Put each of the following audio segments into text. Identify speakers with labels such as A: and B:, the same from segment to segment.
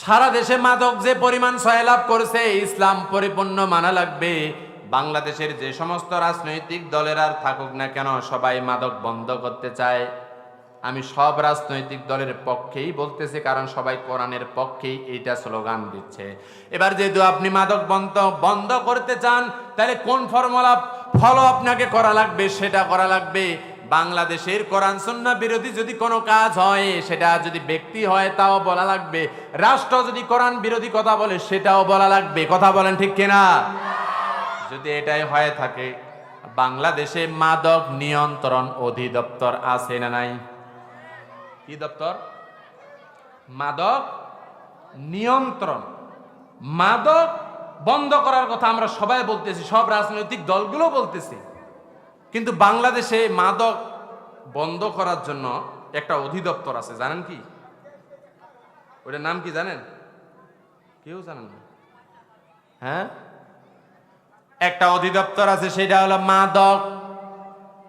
A: সারা দেশে মাদক যে পরিমাণ সয়লাভ করেছে, ইসলাম পরিপূর্ণ মানা লাগবে। বাংলাদেশের যে সমস্ত রাজনৈতিক দলের আর থাকুক না কেন, সবাই মাদক বন্ধ করতে চায়। আমি সব রাজনৈতিক দলের পক্ষেই বলতেছি, কারণ সবাই কোরআনের পক্ষেই এইটা স্লোগান দিচ্ছে। এবার যেহেতু আপনি মাদক বন্ধ বন্ধ করতে চান, তাহলে কোন ফর্মুলা ফলো আপনাকে করা লাগবে, সেটা করা লাগবে। বাংলাদেশের কোরআন সুন্নাহ বিরোধী যদি কোনো কাজ হয়, সেটা যদি ব্যক্তি হয়, তাও বলা লাগবে। রাষ্ট্র যদি কোরআন বিরোধী কথা বলে, সেটাও বলা লাগবে। কথা বলেন ঠিক কিনা? যদি এটাই হয়ে থাকে, বাংলাদেশে মাদক নিয়ন্ত্রণ অধিদপ্তর আছে না নাই? কি দপ্তর? মাদক নিয়ন্ত্রণ। মাদক বন্ধ করার কথা আমরা সবাই বলতেছি, সব রাজনৈতিক দলগুলো বলতেছি। কিন্তু বাংলাদেশে মাদক বন্ধ করার জন্য একটা অধিদপ্তর আছে, জানেন কি? ওটার নাম কি জানেন? কেউ জানেন না। হ্যাঁ? একটা অধিদপ্তর আছে, সেটা হলো মাদক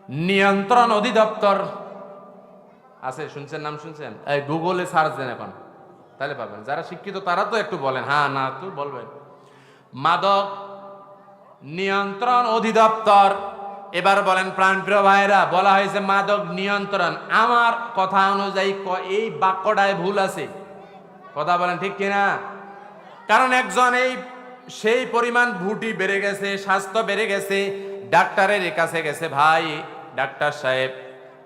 A: নিয়ন্ত্রণ অধিদপ্তর। আছে, শুনছেন, নাম শুনছেন? এই গুগলে সার্চ দেন এখন, তাহলে পাবেন। যারা শিক্ষিত, তারা তো একটু বলেন। হ্যাঁ না তো বলবেন। মাদক নিয়ন্ত্রণ অধিদপ্তর। এবার বলেন, প্রাণপ্রিয় ভাইরা বলা হয়েছে মাদক নিয়ন্ত্রণ। আমার কথা অনুযায়ী এই বাক্যটায় ভুল আছে। কথা বলেন ঠিক কিনা? কারণ একজন এই, সেই পরিমাণ ভুটি বেড়ে গেছে, স্বাস্থ্য বেড়ে গেছে, ডাক্তারের কাছে গেছে, ভাই, ডাক্তার সাহেব,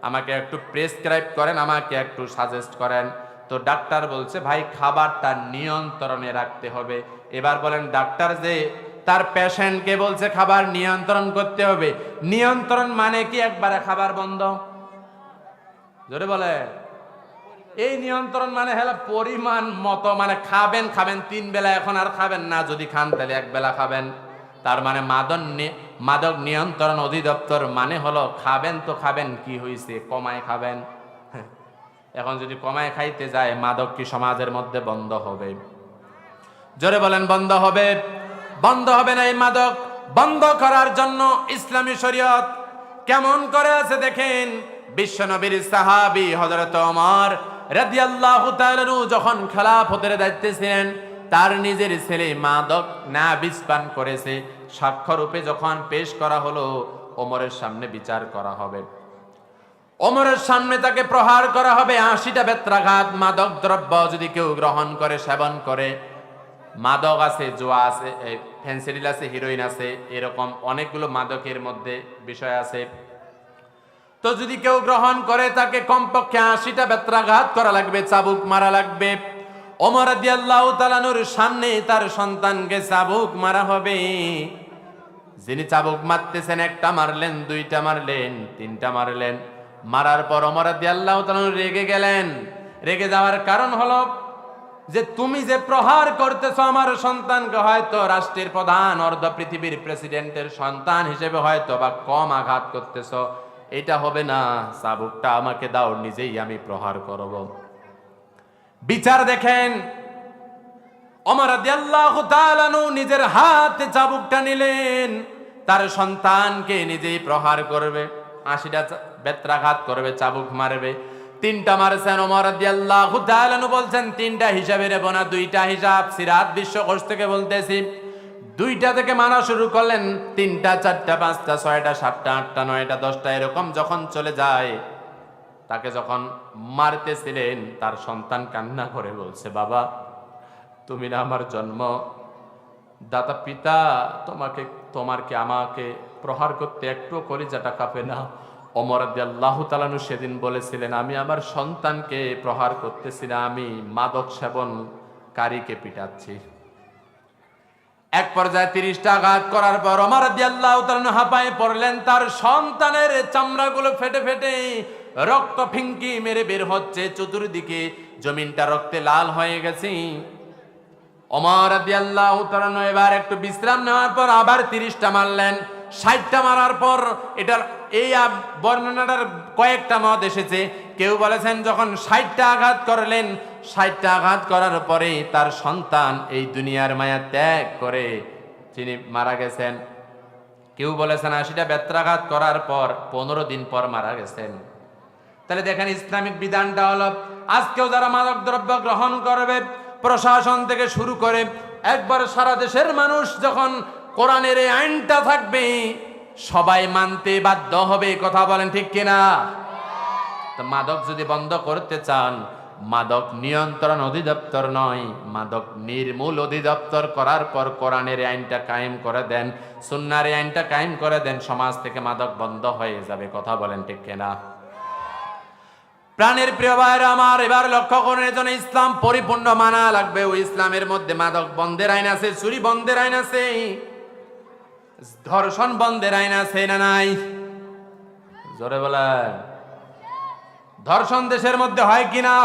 A: আমাকে একটু প্রেসক্রাইব করেন, আমাকে একটু সাজেস্ট করেন। তো ডাক্তার বলছে, ভাই, খাবারটা নিয়ন্ত্রণে রাখতে হবে। এবার বলেন, ডাক্তার যে তার পেশেন্টকে বলছে, খাবার নিয়ন্ত্রণ করতে হবে। নিয়ন্ত্রণ মানে কি? একবারে খাবার বন্ধ। জোরে বলে। এই নিয়ন্ত্রণ মানে হলো পরিমাণ মতো মানে খাবেন খাবেন, তিন বেলা এখন আর খাবেন না, যদি খান তাহলে এক বেলা খাবেন। তার মানে মাদন মাদক নিয়ন্ত্রণ অধিদপ্তর মানে হলো খাবেন তো খাবেন, কি হয়েছে কমায় খাবেন। এখন যদি কমায় খাইতে যায়, মাদক কি সমাজের মধ্যে বন্ধ হবে? জোরে বলেন, বন্ধ হবে। বন্ধ হবে না এই মাদক। বন্ধ করার জন্য ইসলামী শরীয়ত কেমন করে আছে দেখেন? বিশ্বনবীর সাহাবি হযরত ওমর রাদিয়াল্লাহু তাআলা যখন খেলাফতের দায়িত্বে ছিলেন, তার নিজের ছেলে মাদক না বিস্পান করেছে। সাক্ষ্যরূপে যখন পেশ করা হলো, ওমরের সামনে বিচার করা হবে। ওমরের সামনে তাকে প্রহার করা হবে আশিটা বেত্রাঘাত। মাদক দ্রব্য যদি কেউ গ্রহণ করে, সেবন করে, মাদক আছে, জোয়া আছে ফেন্সিডিল আছে হিরোইন আছে, এরকম অনেকগুলো মাদকের মধ্যে বিষয় আছে। তো যদি কেউ গ্রহণ করে তাকে কমপক্ষে আশিটা বেত্রাঘাত করা লাগবে, চাবুক মারা লাগবে। ওমর দিয়াল্লাহ তালানুর সামনে তার সন্তানকে চাবুক মারা হবে। যিনি চাবুক মারতেছেন, একটা মারলেন, দুইটা মারলেন, তিনটা মারলেন। মারার পর অমর আল্লাহ রেগে গেলেন। রেগে যাওয়ার কারণ হলো যে তুমি যে প্রহার করতেছ আমার সন্তানকে হয়তো রাষ্ট্রের প্রধান, অর্ধ পৃথিবীর প্রেসিডেন্টের সন্তান হিসেবে হয়তো বা কম আঘাত করতেছ। এটা হবে না চাবুকটা আমাকে দাও, নিজেই আমি প্রহার করব। বিচার দেখেন অমর নিজের হাতে চাবুকটা নিলেন, তার সন্তানকে নিজেই প্রহার করবে, আশিটা বেত্রাঘাত করবে, চাবুক মারবে। তিনটা মারছেন অমর রাদিয়াল্লাহু তাআলা বলছেন, তিনটা হিসাবে নেব না, দুইটা হিসাব। সিরাত বিশ্বকোষ থেকে বলতেছি, দুইটা থেকে মানা শুরু করলেন, তিনটা, চারটা, পাঁচটা, ছয়টা, সাতটা, আটটা, নয়টা, দশটা, এরকম যখন চলে যায়, তাকে যখন মারতেছিলেন, তার সন্তান কান্না করে বলছে, বাবা, তুমি না আমার জন্ম, দাতা পিতা, তোমাকে, তোমার কি আমাকে প্রহার করতে একটু কলিজাটা কাঁপে না? অমর আল্লাহ তালানু সেদিন বলেছিলেন, আমি আমার সন্তানকে প্রহার করতেছি না, আমি মাদক সেবনকারীকে পিটাচ্ছি। এক পর্যায়ে তিরিশটা আঘাত করার পর অমর তালানু হাঁপায় পড়লেন, তার সন্তানের চামড়াগুলো ফেটে ফেটে রক্ত ফিঙ্কি মেরে বের হচ্ছে, চতুর্দিকে জমিনটা রক্তে লাল হয়ে গেছে। অমর তালানু এবার একটু বিশ্রাম নেওয়ার পর আবার তিরিশটা মারলেন, ষাটটা মারার পর এটার এই বর্ণনাটার কয়েকটা মত এসেছে। কেউ বলেছেন, যখন ষাটটা আঘাত করলেন, ষাটটা আঘাত করার পরে তার সন্তান এই দুনিয়ার মায়া ত্যাগ করে তিনি মারা গেছেন। কেউ বলেছেন, আশিটা বেত্রাঘাত করার পর পনেরো দিন পর মারা গেছেন। তাহলে দেখেন, ইসলামিক বিধানটা হলো, আজকেও যারা মাদক দ্রব্য গ্রহণ করবে, প্রশাসন থেকে শুরু করে, একবার সারা দেশের মানুষ যখন কোরআনের এই আইনটা থাকবে সবাই মানতে বাধ্য হবে কথা বলেন ঠিক কিনা? তো মাদক যদি বন্ধ করতে চান, মাদক নিয়ন্ত্রণ অধিদপ্তর নয়, মাদক নির্মূল অধিদপ্তর করার পর কোরআনের আইনটা কায়েম করে দেন সুন্নার আইনটা কায়েম করে দেন, সমাজ থেকে মাদক বন্ধ হয়ে যাবে, কথা বলেন ঠিক কিনা? প্রাণের প্রিয় ভাইরা আমার, এবার লক্ষ্য করুন এজন্য ইসলাম পরিপূর্ণ মানা লাগবে ওই ইসলামের মধ্যে মাদক বন্ধের আইন আছে, চুরি বন্ধের আইন আছে। ধর্ষণ বন্ধের আইন আছে না নাই? জোরে বলেন। ধর্ষণ দেশের মধ্যে হয় কিনা